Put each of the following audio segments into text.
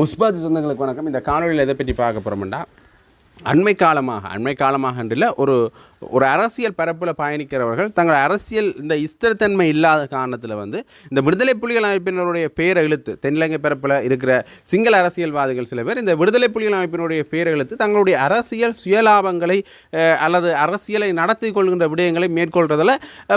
முஸ்பாத் சொந்தங்களுக்கு வணக்கம். இந்த காணொலியில் எதை பற்றி பார்க்க போகிறோம்னா அண்மை காலமாக அண்மை காலமாக இல்லை ஒரு ஒரு அரசியல் பரப்பில் பயணிக்கிறவர்கள் தங்கள் அரசியல் இந்த ஸ்திரத்தன்மை இல்லாத காரணத்தில் வந்து இந்த விடுதலை புலிகள் அமைப்பினருடைய பேரை இழுத்து தென்னிலங்கை பரப்பில் இருக்கிற சிங்கள அரசியல்வாதிகள் சில பேர் இந்த விடுதலை புலிகள் அமைப்பினுடைய பேரை இழுத்து தங்களுடைய அரசியல் சுயலாபங்களை அல்லது அரசியலை நடத்தி கொள்கின்ற விடயங்களை மேற்கொள்றதில்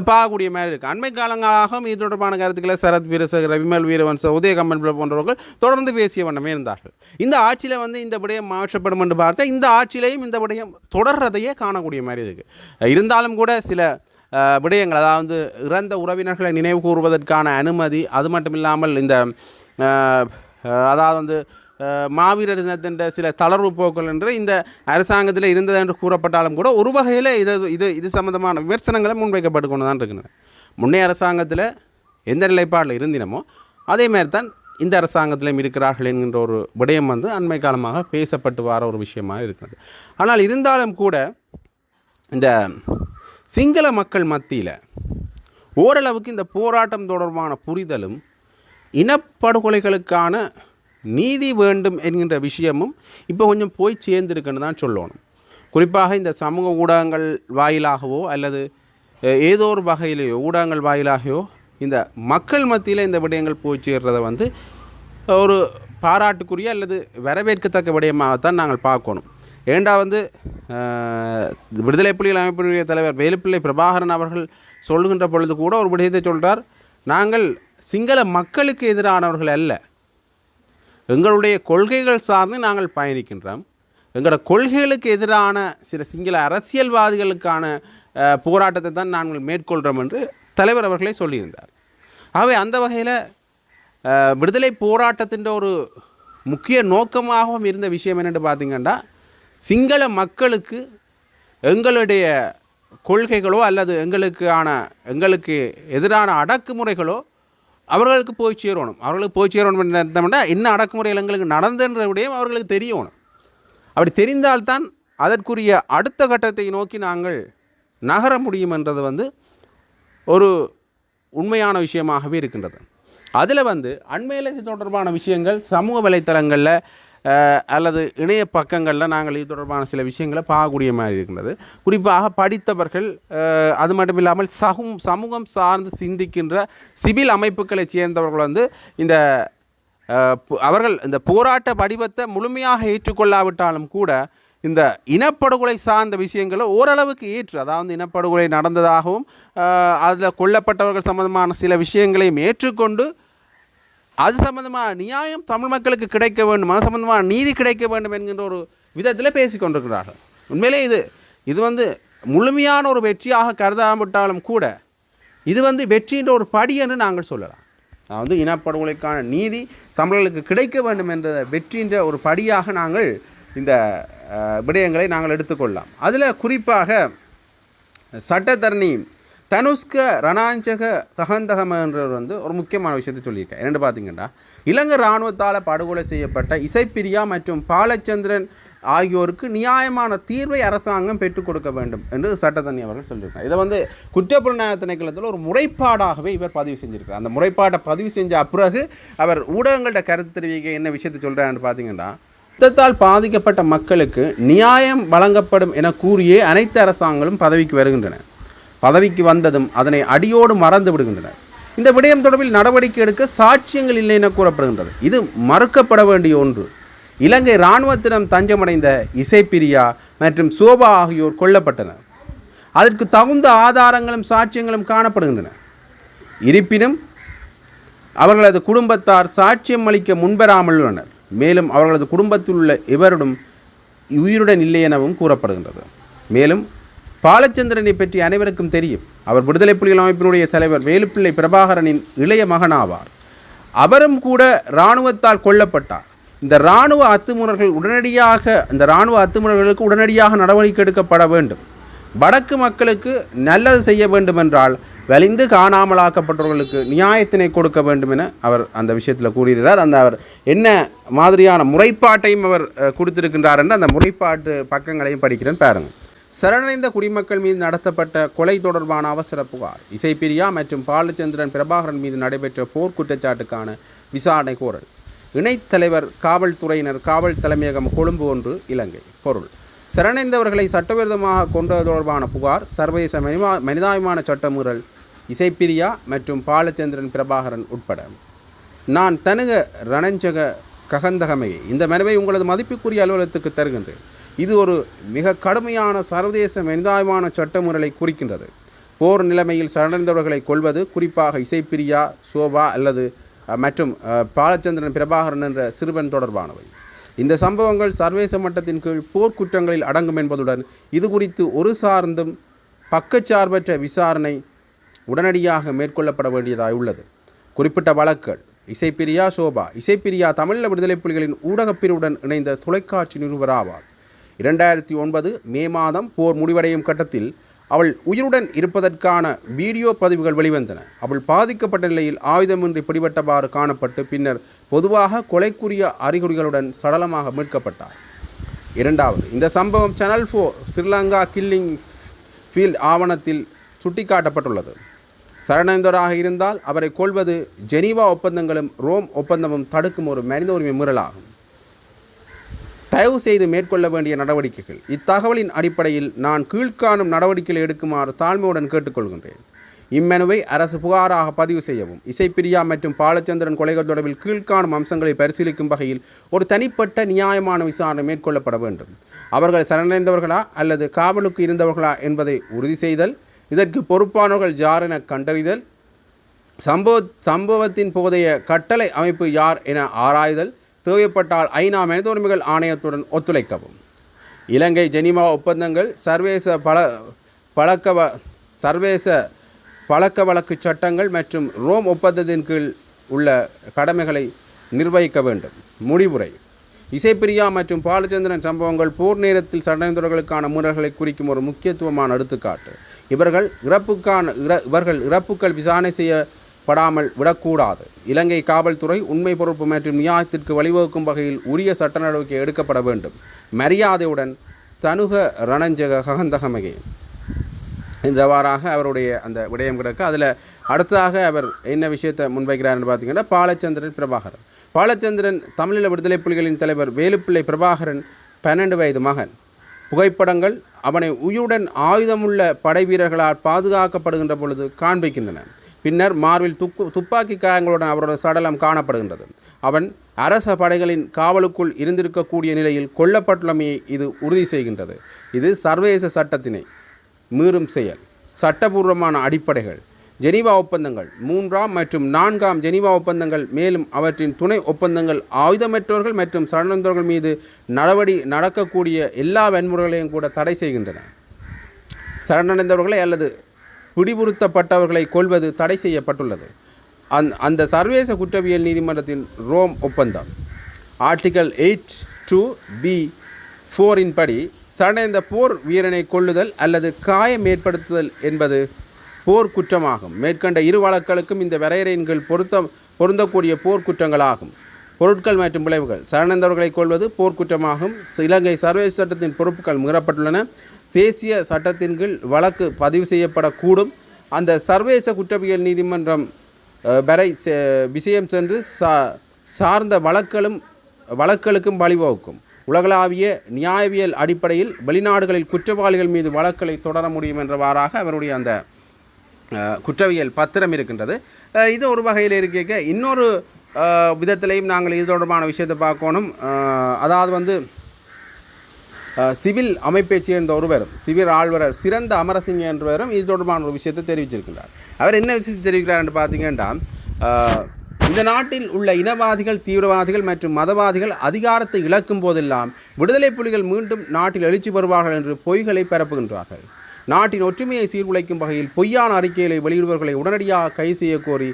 பார்க்கக்கூடிய மாதிரி இருக்குது அண்மை காலங்களாகவும் இது தொடர்பான கருத்துக்களை சரத் வீரச ரவிமல் வீரவன்ச உதயகம்மன் போன்றவர்கள் தொடர்ந்து பேசிய வண்ணமே இருந்தார்கள். இந்த ஆட்சியில் வந்து இந்த விடயம் மாற்றப்படும் என்று பார்த்தா இந்த ஆட்சியிலையும் இந்த விடயம் தொடர்றதையே காணக்கூடிய மாதிரி இருக்குது இருந்தாலும் கூட சில விடயங்கள் அதாவது இறந்த உறவினர்களை நினைவு கூறுவதற்கான அனுமதி அது மட்டும் இல்லாமல் இந்த அதாவது வந்து மாவீரர் தினத்தின்ற சில தளர்வு போக்கள் என்று இந்த அரசாங்கத்தில் இருந்தது என்று கூறப்பட்டாலும் கூட ஒரு வகையில் இது இது இது சம்மந்தமான விமர்சனங்களை முன்வைக்கப்பட்டு கொண்டு தான் இருக்கின்றன. முன்னைய அரசாங்கத்தில் எந்த நிலைப்பாடில் இருந்தினமோ அதேமாதிரி தான் இந்த அரசாங்கத்திலும் இருக்கிறார்கள் என்கின்ற ஒரு விடயம் வந்து அண்மை காலமாக பேசப்பட்டு வர ஒரு விஷயமாக இருக்கிறது. ஆனால் இருந்தாலும் கூட இந்த சிங்கள மக்கள் மத்தியில் ஓரளவுக்கு இந்த போராட்டம் தொடர்பான புரிதலும் இனப்படுகொலைகளுக்கான நீதி வேண்டும் என்கின்ற விஷயமும் இப்போ கொஞ்சம் போய் சேர்ந்துருக்குன்னு தான் சொல்லணும். குறிப்பாக இந்த சமூக ஊடகங்கள் வாயிலாகவோ அல்லது ஏதோ ஒரு வகையிலேயோ ஊடகங்கள் வாயிலாகவோ இந்த மக்கள் மத்தியில் இந்த விடயங்கள் போய் சேர்றதை வந்து ஒரு பாராட்டுக்குரிய அல்லது வரவேற்கத்தக்க விடயமாகத்தான் நாங்கள் பார்க்கணும். ஏண்டா வந்து விடுதலை புலிகள் அமைப்பினுடைய தலைவர் வேலுப்பிள்ளை பிரபாகரன் அவர்கள் சொல்கின்ற பொழுது கூட ஒரு விடயத்தை சொல்கிறார் நாங்கள் சிங்கள மக்களுக்கு எதிரானவர்கள் அல்ல. எங்களுடைய கொள்கைகள் சார்ந்து நாங்கள் பயணிக்கின்றோம். எங்களோட கொள்கைகளுக்கு எதிரான சில சிங்கள அரசியல்வாதிகளுக்கான போராட்டத்தை தான் நாங்கள் மேற்கொள்கிறோம் என்று தலைவர் அவர்களே சொல்லியிருந்தார். ஆகவே அந்த வகையில் விடுதலை போராட்டத்தின் ஒரு முக்கிய நோக்கமாகவும் இருந்த விஷயம் என்னென்னு பார்த்தீங்கன்னா சிங்கள மக்களுக்கு எங்களுடைய கொள்கைகளோ அல்லது எங்களுக்கான எங்களுக்கு எதிரான அடக்குமுறைகளோ அவர்களுக்கு போய் சேரணும். அவர்களுக்கு போய் சேரணும் என்று என்ன? அடக்குமுறைகள் எங்களுக்கு நடந்தன்ற விடயம் அவர்களுக்கு தெரியணும். அப்படி தெரிந்தால்தான் அதற்குரிய அடுத்த கட்டத்தை நோக்கி நாங்கள் நகர முடியும் என்றது வந்து ஒரு உண்மையான விஷயமாகவே இருக்கின்றது. அதில் வந்து அண்மையில் இது தொடர்பான விஷயங்கள் சமூக வலைத்தளங்களில் அல்லது இணைய பக்கங்களில் நாங்கள் இது தொடர்பான சில விஷயங்களை பார்க்கக்கூடிய மாதிரி இருக்கின்றது. குறிப்பாக படித்தவர்கள் அது மட்டும் இல்லாமல் சகும் சமூகம் சார்ந்து சிந்திக்கின்ற சிவில் அமைப்புகளை சேர்ந்தவர்கள் வந்து இந்த அவர்கள் இந்த போராட்ட வடிவத்தை முழுமையாக ஏற்றுக்கொள்ளாவிட்டாலும் கூட இந்த இனப்படுகொலை சார்ந்த விஷயங்களை ஓரளவுக்கு ஏற்று அதாவது இனப்படுகொலை நடந்ததாகவும் அதில் கொல்லப்பட்டவர்கள் சம்பந்தமான சில விஷயங்களையும் ஏற்றுக்கொண்டு அது சம்பந்தமாக நியாயம் தமிழ் மக்களுக்கு கிடைக்க வேண்டும் அது சம்பந்தமான நீதி கிடைக்க வேண்டும் என்கின்ற ஒரு விதத்தில் பேசி கொண்டிருக்கிறார்கள். உண்மையிலே இது இது வந்து முழுமையான ஒரு வெற்றியாக கருதாவிட்டாலும் கூட இது வந்து வெற்றின்ற ஒரு படி என்று நாங்கள் சொல்லலாம். அதாவது இனப்படுகொலைக்கான நீதி தமிழர்களுக்கு கிடைக்க வேண்டும் என்ற வெற்றின்ற ஒரு படியாக நாங்கள் இந்த விடயங்களை நாங்கள் எடுத்துக்கொள்ளலாம். அதில் குறிப்பாக சட்டத்தரணி தனுஷ்க ரணாஞ்சக ககந்தகம் என்றவர் வந்து ஒரு முக்கியமான விஷயத்தை சொல்லியிருக்கேன் என்னென்னு பார்த்தீங்கன்னா இலங்கை இராணுவத்தால் படுகொலை செய்யப்பட்ட இசைப்பிரியா மற்றும் பாலச்சந்திரன் ஆகியோருக்கு நியாயமான தீர்வை அரசாங்கம் பெற்றுக் கொடுக்க வேண்டும் என்று சட்டத்தண்ணி அவர்கள் சொல்லியிருக்காங்க இதை வந்து குற்றப்புலனாய்வு திணைக்களத்தில் ஒரு முறைப்பாடாகவே இவர் பதிவு செஞ்சிருக்கிறார். அந்த முறைப்பாட்டை பதிவு செஞ்ச பிறகு அவர் ஊடகங்கள்ட்ட கருத்து தெரிவிக்க என்ன விஷயத்தை சொல்கிறாருன்னு பார்த்தீங்கன்னா யுத்தத்தால் பாதிக்கப்பட்ட மக்களுக்கு நியாயம் வழங்கப்படும் என கூறியே அனைத்து அரசாங்கங்களும் பதவிக்கு வருகின்றன. பதவிக்கு வந்ததும் அதனை அடியோடு மறந்து விடுகின்றனர். இந்த விடயம் தொடர்பில் நடவடிக்கை எடுக்க சாட்சியங்கள் இல்லை என கூறப்படுகின்றது. இது மறுக்கப்பட வேண்டிய ஒன்று. இலங்கை இராணுவத்திடம் தஞ்சமடைந்த இசைப்பிரியா மற்றும் சோபா ஆகியோர் கொல்லப்பட்டனர். அதற்கு தகுந்த ஆதாரங்களும் சாட்சியங்களும் காணப்படுகின்றன. இருப்பினும் அவர்களது குடும்பத்தார் சாட்சியம் அளிக்க முன்வராமல் உள்ளனர். மேலும் அவர்களது குடும்பத்தில் உள்ள இவருடன் உயிருடன் இல்லை எனவும் கூறப்படுகின்றது. மேலும் பாலச்சந்திரனை பற்றி அனைவருக்கும் தெரியும். அவர் விடுதலை புலிகள் அமைப்பினுடைய தலைவர் வேலுப்பிள்ளை பிரபாகரனின் இளைய மகனாவார். அவரும் கூட இராணுவத்தால் கொல்லப்பட்டார். இந்த இராணுவ அத்துமுறைகள் உடனடியாக இந்த இராணுவ அத்துமுறைகளுக்கு உடனடியாக நடவடிக்கை எடுக்கப்பட வேண்டும். வடக்கு மக்களுக்கு நல்லது செய்ய வேண்டுமென்றால் வலிந்து காணாமலாக்கப்பட்டவர்களுக்கு நியாயத்தினை கொடுக்க வேண்டும் என அவர் அந்த விஷயத்தில் கூறியிருக்கிறார். அந்த அவர் என்ன மாதிரியான முறைப்பாட்டையும் அவர் கொடுத்திருக்கின்றார் என்று அந்த முறைப்பாட்டு பக்கங்களையும் படிக்கிறேன் பாருங்கள் சரணடைந்த குடிமக்கள் மீது நடத்தப்பட்ட கொலை தொடர்பான அவசர புகார். இசைப்பிரியா மற்றும் பாலச்சந்திரன் பிரபாகரன் மீது நடைபெற்ற போர் குற்றச்சாட்டுக்கான விசாரணை கோரல். இணைத்தலைவர் காவல்துறையினர் காவல் தலைமையகம் கொழும்பு ஒன்று இலங்கை. பொருள். சரணடைந்தவர்களை சட்டவிரோதமாக கொண்டது தொடர்பான புகார் சர்வதேச மனிதா மனிதாபிமான சட்டமுறல் இசைப்பிரியா மற்றும் பாலச்சந்திரன் பிரபாகரன் உட்பட. நான் தனுக ரணஞ்சக ககந்தகமையை இந்த மனுவை உங்களது மதிப்புக்குரிய அலுவலகத்துக்கு தருகின்றேன். இது ஒரு மிக கடுமையான சர்வதேச மனிதாபிமான சட்டமுறைகளை குறிக்கின்றது. போர் நிலைமையில் சரணடைந்தவர்களை கொள்வது குறிப்பாக இசைப்பிரியா சோபா அல்லது மற்றும் பாலச்சந்திரன் பிரபாகரன் என்ற சிறுவன் தொடர்பானவை. இந்த சம்பவங்கள் சர்வதேச மட்டத்தின் கீழ் போர்க்குற்றங்களில் அடங்கும் என்பதுடன் இது குறித்து ஒரு சார்ந்தும் பக்கச்சார்பற்ற விசாரணை உடனடியாக மேற்கொள்ளப்பட வேண்டியதாய் உள்ளது. குறிப்பிட்ட வழக்குகள் இசைப்பிரியா சோபா இசைப்பிரியா தமிழ் விடுதலை புலிகளின் ஊடகப்பிரிவுடன் இணைந்த தொலைக்காட்சி நிருபர் ஆவார். இரண்டாயிரத்தி ஒன்பது மே மாதம் போர் முடிவடையும் கட்டத்தில் அவள் உயிருடன் இருப்பதற்கான வீடியோ பதிவுகள் வெளிவந்தன. அவள் பாதிக்கப்பட்ட நிலையில் ஆயுதமின்றி பிடிபட்டவாறு காணப்பட்டு பின்னர் பொதுவாக கொலைக்குரிய அறிகுறிகளுடன் சடலமாக மீட்கப்பட்டார். இரண்டாவது இந்த சம்பவம் channel four Sri Lanka killing field ஆவணத்தில் சுட்டிக்காட்டப்பட்டுள்ளது. சரணந்தராக இருந்தால் அவரை கொள்வது ஜெனீவா ஒப்பந்தங்களும் ரோம் ஒப்பந்தமும் தடுக்கும் ஒரு மனித உரிமை மீறலாகும். தயவு செய்து மேற்கொள்ள வேண்டிய நடவடிக்கைகள். இத்தகவலின் அடிப்படையில் நான் கீழ்காணும் நடவடிக்கைகளை எடுக்குமாறு தாழ்மையுடன் கேட்டுக்கொள்கின்றேன். இம்மனுவை அரசு புகாராக பதிவு செய்யவும் இசைப்பிரியா மற்றும் பாலச்சந்திரன் கொலைகள் தொடர்பில் கீழ்காணும் அம்சங்களை பரிசீலிக்கும் வகையில் ஒரு தனிப்பட்ட நியாயமான விசாரணை மேற்கொள்ளப்பட வேண்டும். அவர்கள் சரணடைந்தவர்களா அல்லது காவலுக்கு இருந்தவர்களா என்பதை உறுதி செய்தல் இதற்கு பொறுப்பானவர்கள் யார் என கண்டறிதல் சம்பவ சம்பவத்தின் போதைய கட்டளை அமைப்பு யார் என ஆராய்தல் தேவைப்பட்டால் ஐநா மனித உரிமைகள் ஆணையத்துடன் ஒத்துழைக்கவும். இலங்கை ஜெனிமா ஒப்பந்தங்கள் சர்வதேச பல பழக்க வ சர்வதேச பழக்க வழக்கு சட்டங்கள் மற்றும் ரோம் ஒப்பந்தத்தின் கீழ் உள்ள கடமைகளை நிர்வகிக்க வேண்டும். முடிவுரை. இசைப்பிரியா மற்றும் பாலச்சந்திரன் சம்பவங்கள் போர் நேரத்தில் சடங்குகளுக்கான முறைகளை குறிக்கும் ஒரு முக்கியத்துவமான எடுத்துக்காட்டு. இவர்கள் இறப்புக்கான இற இவர்கள் இறப்புகள் விசாரணை செய்ய படாமல் விடக்கூடாது. இலங்கை காவல்துறை உண்மை பொறுப்பு மற்றும் நியாயத்திற்கு வழிவகுக்கும் வகையில் உரிய சட்ட நடவடிக்கை எடுக்கப்பட வேண்டும். மரியாதையுடன் தனுக ரணஞ்சக ககந்தகமகே. இந்தவாறாக அவருடைய அந்த விடயம் கிடக்கு. அதில் அடுத்ததாக அவர் என்ன விஷயத்தை முன்வைக்கிறார்னு பார்த்தீங்கன்னா பாலச்சந்திரன் பிரபாகரன். பாலச்சந்திரன் தமிழீழ விடுதலை புலிகளின் தலைவர் வேலுப்பிள்ளை பிரபாகரன் பன்னெண்டு வயது மகன். புகைப்படங்கள் அவனை உயிருடன் ஆயுதமுள்ள படை வீரர்களால் பாதுகாக்கப்படுகின்ற பொழுது காண்பிக்கின்றன. பின்னர் மார்பில் துக்கு துப்பாக்கி காயங்களுடன் அவரோட சடலம் காணப்படுகின்றது. அவன் அரச படைகளின் காவலுக்குள் இருந்திருக்கக்கூடிய நிலையில் கொல்லப்பட்டுள்ளமையை இது உறுதி செய்கின்றது. இது சர்வதேச சட்டத்தினை மீறும் செயல். சட்டபூர்வமான அடிப்படைகள். ஜெனீவா ஒப்பந்தங்கள். மூன்றாம் மற்றும் நான்காம் ஜெனீவா ஒப்பந்தங்கள் மேலும் அவற்றின் துணை ஒப்பந்தங்கள் ஆயுதமற்றவர்கள் மற்றும் சரணந்தவர்கள் மீது நடவடி நடக்கக்கூடிய எல்லா வன்முறைகளையும் கூட தடை செய்கின்றன. சரணடைந்தவர்களை அல்லது பிடிபுறுத்தப்பட்டவர்களை கொள்வது தடை செய்யப்பட்டுள்ளது. அந் அந்த சர்வதேச குற்றவியல் நீதிமன்றத்தின் ரோம் ஒப்பந்தம். ஆர்டிகல் எயிட் டூ பி ஃபோரின் படி சரணடைந்த போர் வீரனை கொள்ளுதல் அல்லது காயம் ஏற்படுத்துதல் என்பது போர் குற்றமாகும். மேற்கண்ட இரு வழக்களுக்கும் இந்த வரையறையின் கீழ் பொருத்த பொருந்தக்கூடிய போர்க்குற்றங்களாகும் பொருட்கள் மற்றும் விளைவுகள். சரணந்தவர்களை கொள்வது போர்க்குற்றமாகும் இலங்கை சர்வதேச சட்டத்தின் பொறுப்புகள் மீறப்பட்டுள்ளன. தேசிய சட்டத்தின் கீழ் வழக்கு பதிவு செய்யப்படக்கூடும். அந்த சர்வதேச குற்றவியல் நீதிமன்றம் வரை செ- விஷயம் சென்று சா சார்ந்த வழக்களும் வழக்களுக்கும் வழிவகுக்கும். உலகளாவிய நியாயவியல் அடிப்படையில் வெளிநாடுகளில் குற்றவாளிகள் மீது வழக்குகளை தொடர முடியும் என்றவாறாக அவருடைய அந்த குற்றவியல் பத்திரம் இருக்கின்றது. இது ஒரு வகையில் இருக்க இன்னொரு விதத்திலையும் நாங்கள் இது தொடர்பான விஷயத்தை பார்க்கணும். அதாவது வந்து சிவில் அமைப்பைச் சேர்ந்த ஒருவரும் சிவில் ஆழ்வரர் சிறந்த அமரசிங்க என்றவரும் இது தொடர்பான ஒரு விஷயத்தை தெரிவிச்சிருக்கிறார் அவர் என்ன விஷயத்தை தெரிவிக்கிறார் என்று பார்த்தீங்கன்னா இந்த நாட்டில் உள்ள இனவாதிகள் தீவிரவாதிகள் மற்றும் மதவாதிகள் அதிகாரத்தை இழக்கும் போதெல்லாம் விடுதலை புலிகள் மீண்டும் நாட்டில் எழுச்சி பெறுவார்கள் என்று பொய்களை பரப்புகின்றார்கள். நாட்டின் ஒற்றுமையை சீர்குலைக்கும் வகையில் பொய்யான அறிக்கைகளை வெளியிடுபவர்களை உடனடியாக கைது செய்ய கோரி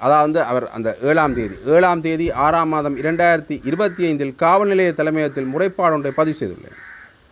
அதாவது அவர் அந்த ஏழாம் தேதி ஏழாம் தேதி ஆறாம் மாதம் இரண்டாயிரத்தி இருபத்தி ஐந்தில் காவல் நிலைய தலைமையகத்தில் முறைப்பாடு ஒன்றை பதிவு செய்துள்ளார்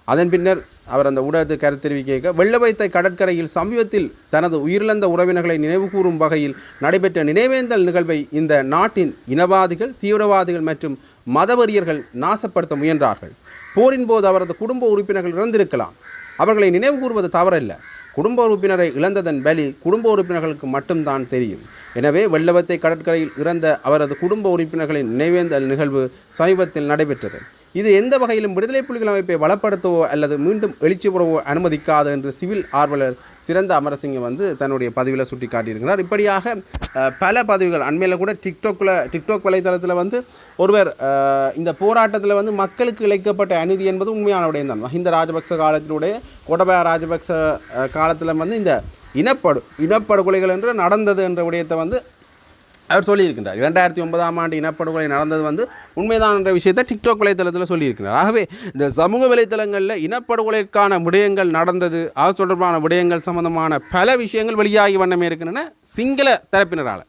அதன் பின்னர் அவர் அந்த ஊடகத்தை கருத்து தெரிவிக்க வெள்ள வைத்த கடற்கரையில் சமீபத்தில் தனது உயிரிழந்த உறவினர்களை நினைவுகூரும் வகையில் நடைபெற்ற நினைவேந்தல் நிகழ்வை இந்த நாட்டின் இனவாதிகள் தீவிரவாதிகள் மற்றும் மதவெறியர்கள் நாசப்படுத்த முயன்றார்கள். போரின் போது அவரது குடும்ப உறுப்பினர்கள் இறந்திருக்கலாம். அவர்களை நினைவு கூறுவது தவறல்ல. குடும்ப உறுப்பினரை இழந்ததன் வலி குடும்ப உறுப்பினர்களுக்கு மட்டும்தான் தெரியும். எனவே வெள்ளவத்தை கடற்கரையில் இறந்த அவரது குடும்ப உறுப்பினர்களின் நினைவேந்தல் நிகழ்வு சமீபத்தில் நடைபெற்றது. இது எந்த வகையிலும் விடுதலை புலிகள் அமைப்பை வளப்படுத்தவோ அல்லது மீண்டும் எழுச்சி பெறவோ அனுமதிக்காது என்று சிவில் ஆர்வலர் சிறந்த அமரசிங்கம் வந்து தன்னுடைய பதிவில் சுட்டி காட்டியிருக்கிறார் இப்படியாக பல பதிவுகள் அண்மையில் கூட டிக்டாக்ல டிக்டாக் வலைத்தளத்தில் வந்து ஒருவர் இந்த போராட்டத்தில் வந்து மக்களுக்கு இழைக்கப்பட்ட அநீதி என்பது உண்மையான விடயம் தான். மஹிந்த ராஜபக்ச காலத்தினுடைய கோட்டபய ராஜபக்ச காலத்தில் வந்து இந்த இனப்படு இனப்படுகொலைகள் என்று நடந்தது என்ற விடயத்தை வந்து அவர் சொல்லியிருக்கின்றார். இரண்டாயிரத்தி ஒன்பதாம் ஆண்டு இனப்படுகொலை நடந்தது வந்து உண்மைதான் என்ற விஷயத்தை டிக்டாக் வலைத்தளத்தில் சொல்லியிருக்கிறார். ஆகவே இந்த சமூக வலைத்தளங்களில் இனப்படுகொலைக்கான விடயங்கள் நடந்தது அது தொடர்பான விடயங்கள் சம்பந்தமான பல விஷயங்கள் வெளியாகி வண்ணமே இருக்கின்றன சிங்கள தரப்பினரால்.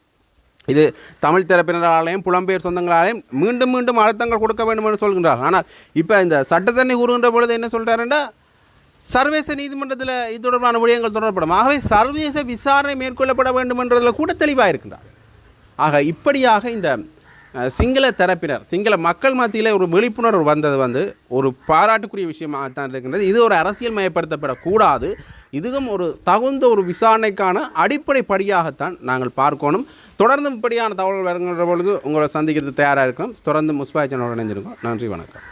இது தமிழ் தரப்பினராலையும் புலம்பெயர் சொந்தங்களாலையும் மீண்டும் மீண்டும் அழுத்தங்கள் கொடுக்க வேண்டும் என்று சொல்கின்றார் ஆனால் இப்போ இந்த சட்டத்தண்ணி கூறுகின்ற பொழுது என்ன சொல்கிறாருன்னா சர்வதேச நீதிமன்றத்தில் இது தொடர்பான விடயங்கள் தொடரப்படும். ஆகவே சர்வதேச விசாரணை மேற்கொள்ளப்பட வேண்டும் என்றதில் கூட தெளிவாக இருக்கின்றார். ஆக இப்படியாக இந்த சிங்கள தரப்பினர் சிங்கள மக்கள் மத்தியில் ஒரு விழிப்புணர்வு வந்தது வந்து ஒரு பாராட்டுக்குரிய விஷயமாகத்தான் இருக்கின்றது. இது ஒரு அரசியல் மயப்படுத்தப்படக்கூடாது இதுவும் ஒரு தகுந்த ஒரு விசாரணைக்கான அடிப்படை படியாகத்தான் நாங்கள் பார்க்கணும். தொடர்ந்து இப்படியான தகவல் வருகின்ற பொழுது உங்களை சந்திக்கிறது தயாராக இருக்கணும் தொடர்ந்து முஸ்பாய் சேனலோட இணைஞ்சிருக்கோம் நன்றி வணக்கம்.